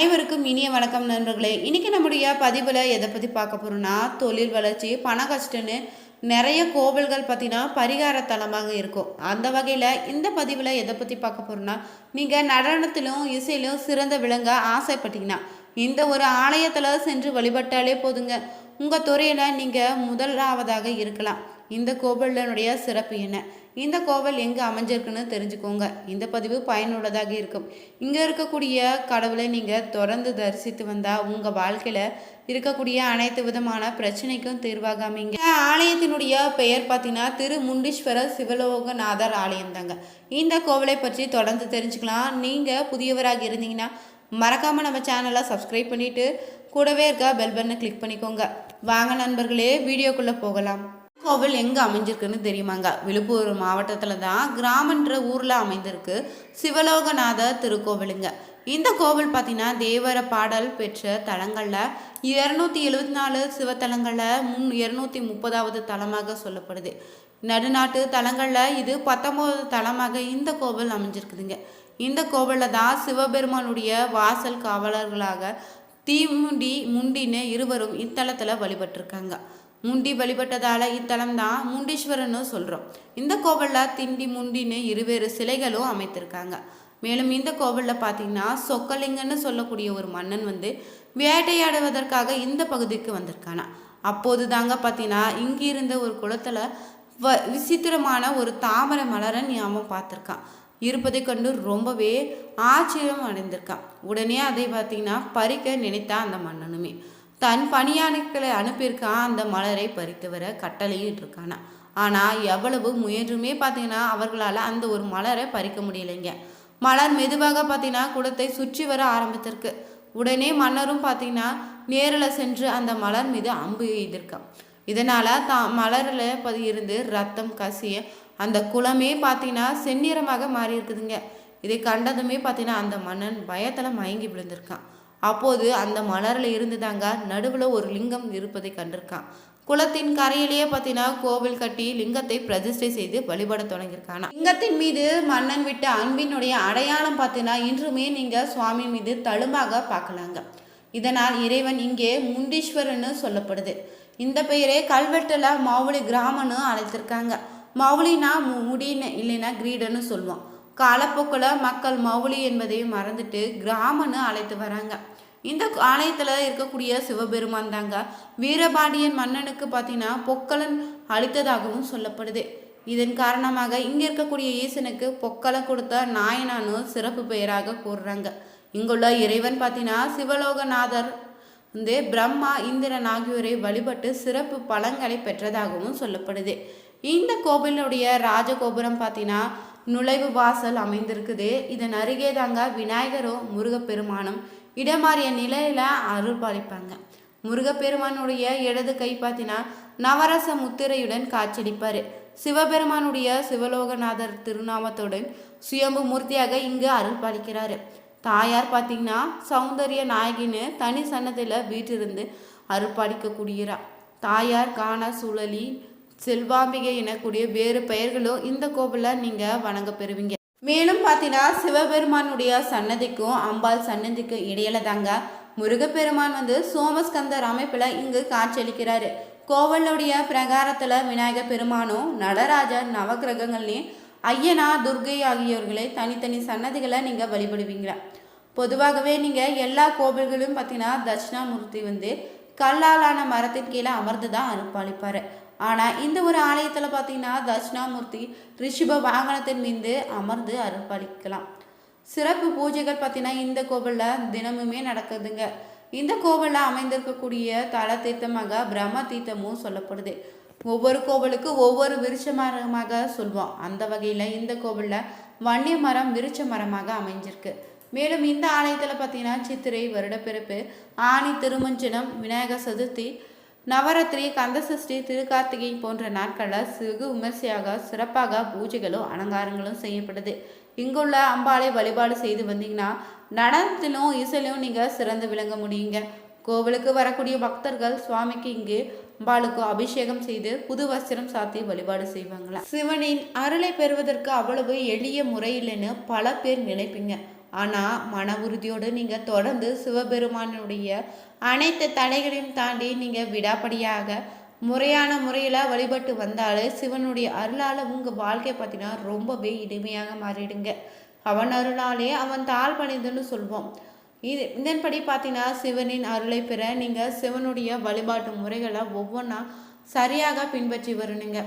அனைவருக்கும் இனிய வணக்கம் நண்பர்களே. இன்றைக்கி நம்முடைய பதிவில் எதை பற்றி பார்க்க போகிறோன்னா தொழில் வளர்ச்சி பண கஷ்டன்னு நிறைய கோவில்கள் பார்த்தீங்கன்னா பரிகார தலமாக இருக்கும். அந்த வகையில் இந்த பதிவில் எதை பற்றி பார்க்க போகிறோன்னா நீங்கள் நடனத்திலும் இசையிலும் சிறந்த விளங்க ஆசைப்பட்டீங்கன்னா இந்த ஒரு ஆலயத்தில் சென்று வழிபட்டாலே போதுங்க. உங்கள் துறையில் நீங்கள் முதலாவதாக இருக்கலாம். இந்த கோவிலினுடைய சிறப்பு என்ன? இந்த கோவில் எங்கே அமைஞ்சிருக்குன்னு தெரிஞ்சுக்கோங்க. இந்த பதிவு பயனுள்ளதாக இருக்கும். இங்கே இருக்கக்கூடிய கடவுளை நீங்கள் தொடர்ந்து தரிசித்து வந்தால் உங்கள் வாழ்க்கையில் இருக்கக்கூடிய அனைத்து விதமான பிரச்சனைக்கும் தீர்வாக அமைங்க இந்த ஆலயத்தினுடைய பெயர் பார்த்தீங்கன்னா திரு முண்டீஸ்வர சிவலோகநாதர் ஆலயம் தாங்க. இந்த கோவிலை பற்றி தொடர்ந்து தெரிஞ்சுக்கலாம். நீங்கள் புதியவராக இருந்தீங்கன்னா மறக்காமல் நம்ம சேனலை சப்ஸ்கிரைப் பண்ணிவிட்டு கூடவே இருக்க பெல் பட்டனை கிளிக் பண்ணிக்கோங்க. வாங்க நண்பர்களே வீடியோக்குள்ளே போகலாம். கோவில் எங்கே அமைஞ்சிருக்குன்னு தெரியுமாங்க? விழுப்புரம் மாவட்டத்தில் தான் கிராமன்ற ஊரில் அமைந்திருக்கு. சிவலோகநாத திருக்கோவிலுங்க. இந்த கோவில் பார்த்தீங்கன்னா தேவர பாடல் பெற்ற தலங்களில் இரநூத்தி எழுபத்தி நாலு சிவத்தலங்களில் முன் இரநூத்தி முப்பதாவது தலமாக சொல்லப்படுது. நடுநாட்டு தலங்களில் இது பத்தொம்போது தலமாக இந்த கோவில் அமைஞ்சிருக்குதுங்க. இந்த கோவிலில் தான் சிவபெருமானுடைய வாசல் காவலர்களாக தீமுண்டி முண்டின்னு இருவரும் இத்தலத்தில் வழிபட்டிருக்காங்க. முண்டி வழிபட்டதால் இத்தலம் தான் முண்டீஸ்வரன்னு சொல்கிறோம் இந்த கோவிலில் திண்டி முண்டின்னு இருவேறு சிலைகளும் அமைத்திருக்காங்க. மேலும் இந்த கோவிலில் பார்த்தீங்கன்னா சொக்கலிங்கன்னு சொல்லக்கூடிய ஒரு மன்னன் வந்து வேட்டையாடுவதற்காக இந்த பகுதிக்கு வந்திருக்கானா. அப்போது தாங்க பார்த்தீங்கன்னா இங்கே இருந்த ஒரு குளத்தில் வ விசித்திரமான ஒரு தாமரை மலரை ஞாபகம் பார்த்துருக்கான் இருப்பதை கண்டு ரொம்பவே ஆச்சரியம் அடைந்திருக்கான். உடனே அதை பார்த்தீங்கன்னா பறிக்க நினைத்தா அந்த மன்னனுமே. தன் பணியாட்களை அனுப்பியிருக்கான். அந்த மலரை பறித்து வர கட்டளையிட்டு இருக்கானா ஆனால் எவ்வளவு முயன்றுமே பார்த்தீங்கன்னா அவர்களால் அந்த ஒரு மலரை பறிக்க முடியலைங்க. மலர் மெதுவாக பார்த்தீங்கன்னா குடத்தை சுற்றி வர ஆரம்பித்திருக்கு. உடனே மன்னரும் பார்த்தீங்கன்னா நேரில் சென்று அந்த மலர் மீது அம்பு எய்திருக்கான். இதனால் தான் மலரில் பதி இருந்து ரத்தம் கசிய அந்த குளமே பார்த்தீங்கன்னா செந்நிறமாக மாறி இருக்குதுங்க இதை கண்டதுமே பார்த்தீங்கன்னா அந்த மன்னன் பயத்தில் மயங்கி விழுந்திருக்கான். அப்போது அந்த மலரில் இருந்து தாங்க நடுவில் ஒரு லிங்கம் இருப்பதை கண்டிருக்கான். குளத்தின் கரையிலேயே பார்த்தீங்கன்னா கோவில் கட்டி லிங்கத்தை பிரதிஷ்டை செய்து வழிபட தொடங்கியிருக்கானா? லிங்கத்தின் மீது மன்னன் விட்ட அன்பினுடைய அடையாளம் பார்த்தீங்கன்னா இன்றுமே நீங்கள் சுவாமி மீது தழும்பாக பார்க்கலாங்க. இதனால் இறைவன் இங்கே முண்டீஸ்வரன்னு சொல்லப்படுது. இந்த பெயரே கல்வெட்டில் மாவுளி கிராமன்னு அழைத்திருக்காங்க. மௌலினா மு- முடின்னு இல்லைன்னா கிரீடன்னு சொல்லுவோம் காலப்போக்கில் மக்கள் மௌலி என்பதையும் மறந்துட்டு கிராமன்னு அழைத்து வராங்க. இந்த ஆலயத்தில் இருக்கக்கூடிய சிவபெருமான் தாங்க. வீரபாண்டியன் மன்னனுக்கு பார்த்தீங்கன்னா பொக்கலன் அளித்ததாகவும் சொல்லப்படுது. இதன் காரணமாக இங்கே இருக்கக்கூடிய ஈசனுக்கு பொக்கலை கொடுத்த நாயனானு சிறப்பு பெயராக கூறுறாங்க. இங்குள்ள இறைவன் பார்த்தீங்கன்னா சிவலோகநாதர் வந்து பிரம்மா இந்திரன் ஆகியோரை வழிபட்டு சிறப்பு பழங்களை பெற்றதாகவும் சொல்லப்படுது. இந்த கோவிலுடைய ராஜகோபுரம் பார்த்தீங்கன்னா நுழைவு வாசல் அமைந்திருக்குது. இதன் அருகே தாங்க விநாயகரும் முருகப்பெருமானும் இடமாறிய நிலையில அருள் பாலிப்பாங்க முருகப்பெருமானுடைய இடது கை பார்த்தீங்கன்னா நவரச முத்திரையுடன் காட்சியளிப்பார். சிவபெருமானுடைய சிவலோகநாதர் திருநாமத்துடன் சுயம்பு மூர்த்தியாக இங்கு அருள் பாலிக்கிறாரு தாயார் பார்த்தீங்கன்னா சௌந்தரிய நாயகின்னு தனி சன்னதியில் வீட்டிலிருந்து அருள்பாலிக்கக்கூடியரா. தாயார் காண சுழலி செல்வாம்பிகை எனக்கூடிய வேறு பெயர்களும் இந்த கோவிலில் நீங்கள் வணங்க பெறுவீங்க. மேலும் பார்த்தீங்கன்னா சிவபெருமானுடைய சன்னதிக்கும் அம்பாள் சன்னதிக்கும் இடையில தாங்க முருகப்பெருமான் வந்து சோமஸ்கந்தர் அமைப்பில் இங்கு காட்சியளிக்கிறாரு. கோவலுடைய பிரகாரத்தில் விநாயகர் பெருமானும் நடராஜர் நவகிரகங்கள்லையும் ஐயனா துர்கை ஆகியோர்களை தனித்தனி சன்னதிகளை நீங்கள் வழிபடுவீங்களா பொதுவாகவே நீங்கள் எல்லா கோவில்களும் பார்த்தீங்கன்னா தட்சிணாமூர்த்தி வந்து கல்லாலான மரத்தின் கீழே அமர்ந்து தான் அனுப்பாளிப்பார் ஆனால் இந்த ஒரு ஆலயத்தில் பார்த்தீங்கன்னா தட்சிணாமூர்த்தி ரிஷிப வாகனத்தின் மீது அமர்ந்து அருள்பாலிக்கலாம் சிறப்பு பூஜைகள் பார்த்தீங்கன்னா இந்த கோவிலில் தினமுமே நடக்குதுங்க. இந்த கோவிலில் அமைந்திருக்கக்கூடிய தல தீர்த்தமாக பிரம்ம தீர்த்தமும் சொல்லப்படுது. ஒவ்வொரு கோவிலுக்கு ஒவ்வொரு விருட்ச மரமாக சொல்வோம். அந்த வகையில் இந்த கோவிலில் வன்னிய மரம் விருட்ச மரமாக அமைஞ்சிருக்கு. மேலும் இந்த ஆலயத்தில் பார்த்தீங்கன்னா சித்திரை வருடப்பிறப்பு ஆணி திருமஞ்சனம் விநாயகர் சதுர்த்தி நவராத்திரி கந்தசஷ்டி திருக்கார்த்திகை போன்ற நாட்களில் சிறு விமர்சையாக சிறப்பாக பூஜைகளும் அலங்காரங்களும் செய்யப்படுது. இங்குள்ள அம்பாளை வழிபாடு செய்து வந்தீங்கன்னா நடனத்திலும் இசையிலும் நீங்கள் சிறந்து விளங்க முடியுங்க. கோவிலுக்கு வரக்கூடிய பக்தர்கள் சுவாமிக்கு இங்கு அம்பாளுக்கு அபிஷேகம் செய்து புது வஸ்திரம் சாத்தி வழிபாடு செய்வாங்களாம். சிவனின் அருளை பெறுவதற்கு அவ்வளவு எளிய முறையில்லைன்னு பல பேர் நினைப்பீங்க. ஆனால் மன உறுதியோடு நீங்கள் தொடர்ந்து சிவபெருமானுடைய அனைத்து தடைகளையும் தாண்டி நீங்கள் விடாப்படியாக முறையான முறையில் வழிபட்டு வந்தாலே சிவனுடைய அருளால் உங்கள் வாழ்க்கை பார்த்தீங்கன்னா ரொம்பவே இனிமையாக மாறிடுங்க. அவன் அருளாலே அவன் தாழ் பணிந்துன்னு சொல்வோம். இது இதன்படி பார்த்தீங்கன்னா சிவனின் அருளை பெற நீங்கள் சிவனுடைய வழிபாட்டு முறைகளை ஒவ்வொன்றா சரியாக பின்பற்றி வரணுங்க.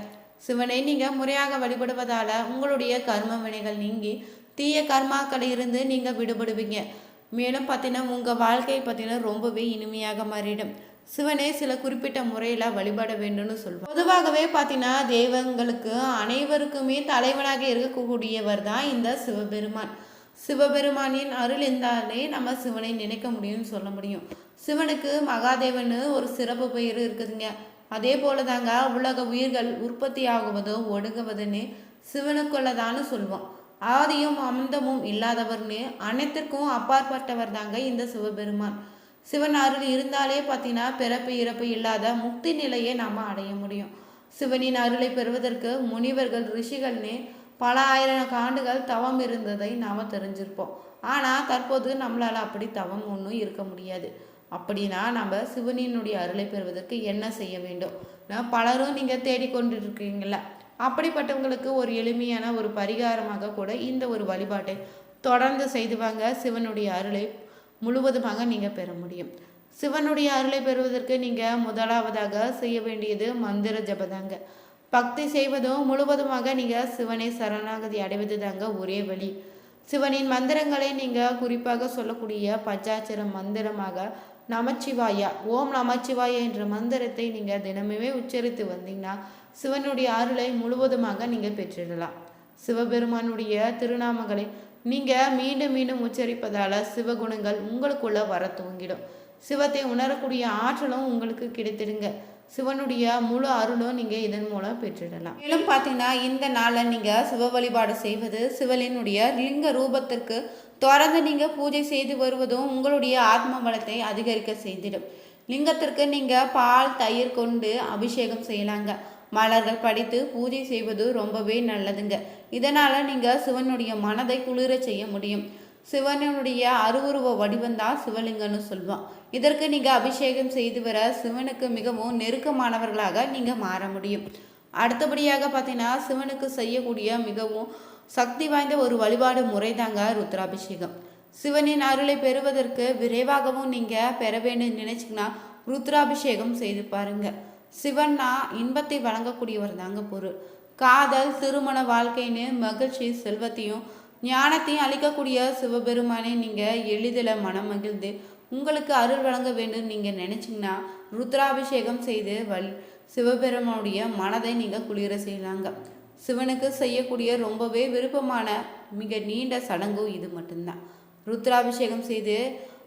சிவனை நீங்கள் முறையாக வழிபடுவதால் உங்களுடைய கர்ம வினைகள் நீங்கி தீய கர்மாக்களிலிருந்து நீங்கள் விடுபடுவீங்க. மேலும் பார்த்தீங்கன்னா உங்கள் வாழ்க்கை பார்த்தீங்கன்னா ரொம்பவே இனிமையாக மாறிடும். சிவனை சில குறிப்பிட்ட முறையில் வழிபட வேண்டும்னு சொல்வோம் பொதுவாகவே பார்த்தீங்கன்னா தெய்வங்களுக்கு அனைவருக்குமே தலைவனாக இருக்கக்கூடியவர் தான் இந்த சிவபெருமான். சிவபெருமானின் அருள் இருந்தாலே நம்ம சிவனை நினைக்க முடியும்னு சொல்ல முடியும். சிவனுக்கு மகாதேவன்னு ஒரு சிறப்பு பெயர் இருக்குதுங்க. அதே போல தாங்க உலக உயிர்கள் உற்பத்தி ஆகுவதோ ஒடுங்குவதுன்னு சிவனுக்குள்ளதான்னு சொல்லுவோம் ஆதியும் அமிர்தமும் இல்லாதவர்னு அனைத்திற்கும் அப்பாற்பட்டவர் தாங்க இந்த சிவபெருமான். சிவன் அருள் இருந்தாலே பார்த்தீங்கன்னா பிறப்பு இறப்பு இல்லாத முக்தி நிலையை நாம் அடைய முடியும். சிவனின் அருளை பெறுவதற்கு முனிவர்கள் ரிஷிகள்னு பல ஆயிரம் ஆண்டுகள் தவம் இருந்ததை நாம் தெரிஞ்சிருப்போம். ஆனால் தற்போது நம்மளால் அப்படி தவம் ஒன்றும் இருக்க முடியாது. அப்படின்னா நம்ம சிவனினுடைய அருளை பெறுவதற்கு என்ன செய்ய வேண்டும்? நான் பலரும் நீங்கள் தேடிக்கொண்டு இருக்கீங்கள அப்படிப்பட்டவங்களுக்கு ஒரு எளிமையான ஒரு பரிகாரமாக கூட இந்த ஒரு வழிபாட்டை தொடர்ந்து செய்துவாங்க சிவனுடைய அருளை முழுவதுமாக நீங்கள் பெற முடியும். சிவனுடைய அருளை பெறுவதற்கு நீங்கள் முதலாவதாக செய்ய வேண்டியது மந்திர ஜபதாங்க. பக்தி செய்வதும் முழுவதுமாக நீங்கள் சிவனை சரணாகதி அடைவது தாங்க ஒரே வழி. சிவனின் மந்திரங்களை நீங்கள் குறிப்பாக சொல்லக்கூடிய பஞ்சாட்சர மந்திரமாக நமச்சிவாயா ஓம் நமச்சிவாயா என்ற மந்திரத்தை நீங்கள் தினமுமே உச்சரித்து வந்தீங்கன்னா சிவனுடைய அருளை முழுவதுமாக நீங்கள் பெற்றிடலாம். சிவபெருமானுடைய திருநாமங்களை நீங்கள் மீண்டும் மீண்டும் உச்சரிப்பதால் சிவகுணங்கள் உங்களுக்குள்ளே வர துவங்கிடும். சிவத்தை உணரக்கூடிய ஆற்றலும் உங்களுக்கு கிடைத்திடுங்க. சிவனுடைய முழு அருளும் நீங்கள் இதன் மூலம் பெற்றிடலாம். மேலும் பார்த்தீங்கன்னா இந்த நாளில் நீங்கள் சிவ வழிபாடு செய்வது சிவலினுடைய லிங்க ரூபத்திற்கு தொடர்ந்து நீங்கள் பூஜை செய்து வருவதும் உங்களுடைய ஆத்ம பலத்தை அதிகரிக்க செய்திடும். லிங்கத்திற்கு நீங்கள் பால் தயிர் கொண்டு அபிஷேகம் செய்யலாங்க. மலர்கள் படித்து பூஜை செய்வது ரொம்பவே நல்லதுங்க. இதனால் நீங்கள் சிவனுடைய மனதை குளிர செய்ய முடியும். சிவனுடைய அருவுருவ வடிவந்தான் சிவலிங்கம்னு சொல்லுவோம். இதற்கு நீங்கள் அபிஷேகம் செய்து வர சிவனுக்கு மிகவும் நெருக்கமானவர்களாக நீங்கள் மாற முடியும். அடுத்தபடியாக பார்த்தீங்கன்னா சிவனுக்கு செய்யக்கூடிய மிகவும் சக்தி வாய்ந்த ஒரு வழிபாடு முறை தாங்க ருத்ராபிஷேகம். சிவனின் அருளை பெறுவதற்கு விரைவாகவும் நீங்கள் பெற வேண்டும் நினைச்சிங்கன்னா ருத்ராபிஷேகம் செய்து பாருங்கள் சிவன்னா இன்பத்தை வழங்கக்கூடியவர் தாங்க பொருள். காதல் திருமண வாழ்க்கைன்னு மகிழ்ச்சி செல்வத்தையும் ஞானத்தையும் அளிக்கக்கூடிய சிவபெருமானை நீங்கள் எளிதில் மனம் மகிழ்ந்து உங்களுக்கு அருள் வழங்க வேண்டும் நீங்கள் நினச்சிங்கன்னா ருத்ராபிஷேகம் செய்து வழி சிவபெருமானுடைய மனதை நீங்கள் குளிர செய்யலாங்க. சிவனுக்கு செய்யக்கூடிய ரொம்பவே விருப்பமான மிக நீண்ட சடங்கும் இது மட்டும்தான். ருத்ராபிஷேகம் செய்து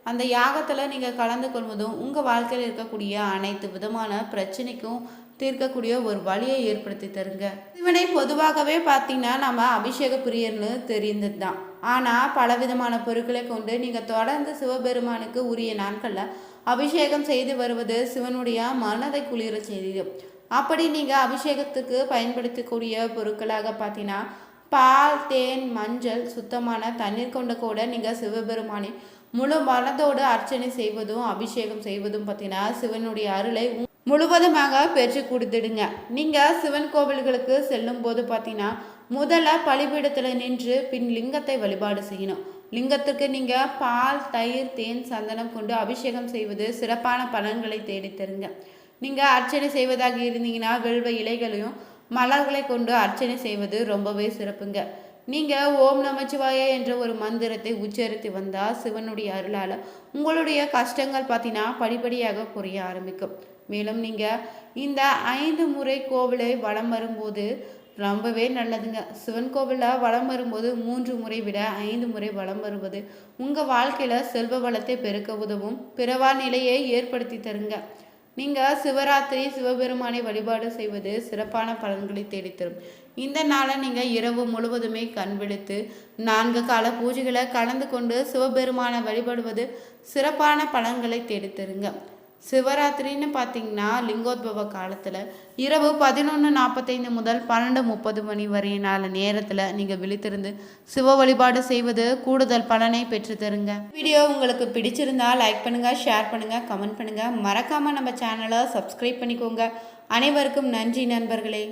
அந்த யாகத்தில் நீங்கள் கலந்து கொள்வதும் உங்கள் வாழ்க்கையில் இருக்கக்கூடிய அனைத்து விதமான பிரச்சனைக்கும் தீர்க்கக்கூடிய ஒரு வழியை ஏற்படுத்தி தருங்க. சிவனை பொதுவாகவே பார்த்தீங்கன்னா நம்ம அபிஷேக பிரியர்னு தெரிந்தது தான் ஆனால் பலவிதமான பொருட்களை கொண்டு நீங்கள் தொடர்ந்து சிவபெருமானுக்கு உரிய நாட்களில் அபிஷேகம் செய்து வருவது சிவனுடைய மனதை குளிர செய்தது அப்படி நீங்கள் அபிஷேகத்துக்கு பயன்படுத்தக்கூடிய பொருட்களாக பார்த்தீங்கன்னா பால் தேன் மஞ்சள் சுத்தமான தண்ணீர் கொண்ட கூட நீங்கள் சிவபெருமானை முழு மனதோடு அர்ச்சனை செய்வதும் அபிஷேகம் செய்வதும் பார்த்தீங்கன்னா சிவனுடைய அருளை முழுவதுமாக பெற்று கொடுத்துடுங்க. நீங்கள் சிவன் கோவில்களுக்கு செல்லும் போது பார்த்தீங்கன்னா முதல்ல பலிபீடத்தில் நின்று பின் லிங்கத்தை வழிபாடு செய்யணும். லிங்கத்துக்கு நீங்கள் பால் தயிர் தேன் சந்தனம் கொண்டு அபிஷேகம் செய்வது சிறப்பான பலன்களை தேடித்தருங்க நீங்கள் அர்ச்சனை செய்வதாக இருந்தீங்கன்னா வெள்வ இலைகளையும் மலர்களை கொண்டு அர்ச்சனை செய்வது ரொம்பவே சிறப்புங்க. நீங்கள் ஓம் நமச்சிவாய என்ற ஒரு மந்திரத்தை உச்சரித்து வந்தால் சிவனுடைய அருளால் உங்களுடைய கஷ்டங்கள் பார்த்தீங்கன்னா படிப்படியாக குறைய ஆரம்பிக்கும். மேலும் நீங்கள் இந்த ஐந்து முறை கோவிலை வளம் வரும்போது ரொம்பவே நல்லதுங்க. சிவன் கோவிலில் வளம் வரும்போது மூன்று முறை விட ஐந்து முறை வளம் வருவது உங்கள் வாழ்க்கையில் செல்வ வளத்தை பெருக்க உதவும் பிறவா நிலையை ஏற்படுத்தி தருங்க. நீங்கள் சிவராத்திரி சிவபெருமானை வழிபாடு செய்வது சிறப்பான பலன்களை தேடித்தரும். இந்த நாளை நீங்கள் இரவு முழுவதுமே கண்விழித்து நான்கு கால பூஜைகளை கலந்து கொண்டு சிவபெருமானை வழிபடுவது சிறப்பான பலன்களை தேடித்தருங்க. சிவராத்திரின்னு பார்த்தீங்கன்னா லிங்கோத்பவ காலத்தில் இரவு பதினொன்று நாற்பத்தைந்து முதல் பன்னெண்டு முப்பது மணி வரையினால நேரத்தில் நீங்கள் விழித்திருந்து சிவ வழிபாடு செய்வது கூடுதல் பலனை பெற்று தருங்க. வீடியோ உங்களுக்கு பிடிச்சிருந்தா லைக் பண்ணுங்கள் ஷேர் பண்ணுங்கள் கமெண்ட் பண்ணுங்கள் மறக்காமல் நம்ம சேனலை சப்ஸ்கிரைப் பண்ணிக்கோங்க. அனைவருக்கும் நன்றி நண்பர்களே.